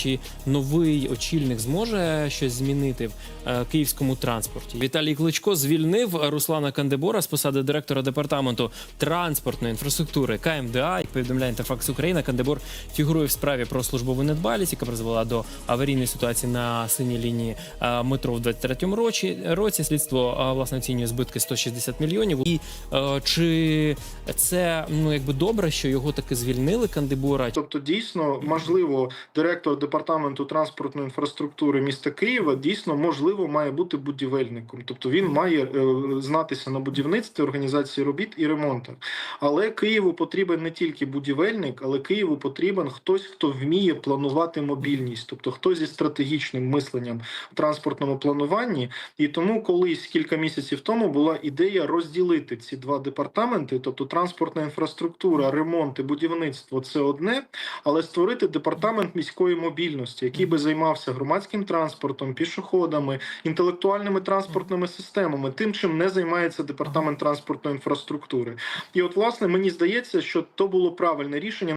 Чи новий очільник зможе щось змінити в е, київському транспорті? Віталій Кличко звільнив Руслана Кандебора з посади директора департаменту транспортної інфраструктури КМДА. Як повідомляє Інтерфакс Україна, Кандебор фігурує в справі про службову недбалість, яка призвела до аварійної ситуації на синій лінії е, метро в 23-му році. Році слідство е, власне оцінює збитки 160 мільйонів. І е, чи це ну якби добре, що його таки звільнили Кандебора? Тобто, дійсно, можливо, директор департаменту транспортної інфраструктури міста Києва дійсно можливо має бути будівельником. Тобто він має е, знатися на будівництві, організації робіт і ремонтах. Але Києву потрібен не тільки будівельник, але Києву потрібен хтось, хто вміє планувати мобільність, тобто хтось зі стратегічним мисленням в транспортному плануванні. І тому колись кілька місяців тому була ідея розділити ці два департаменти, тобто транспортна інфраструктура, ремонт і будівництво це одне, але створити департамент міської мобільності, який би займався громадським транспортом, пішоходами, інтелектуальними транспортними системами, тим, чим не займається департамент транспортної інфраструктури. І от, власне, мені здається, що то було правильне рішення.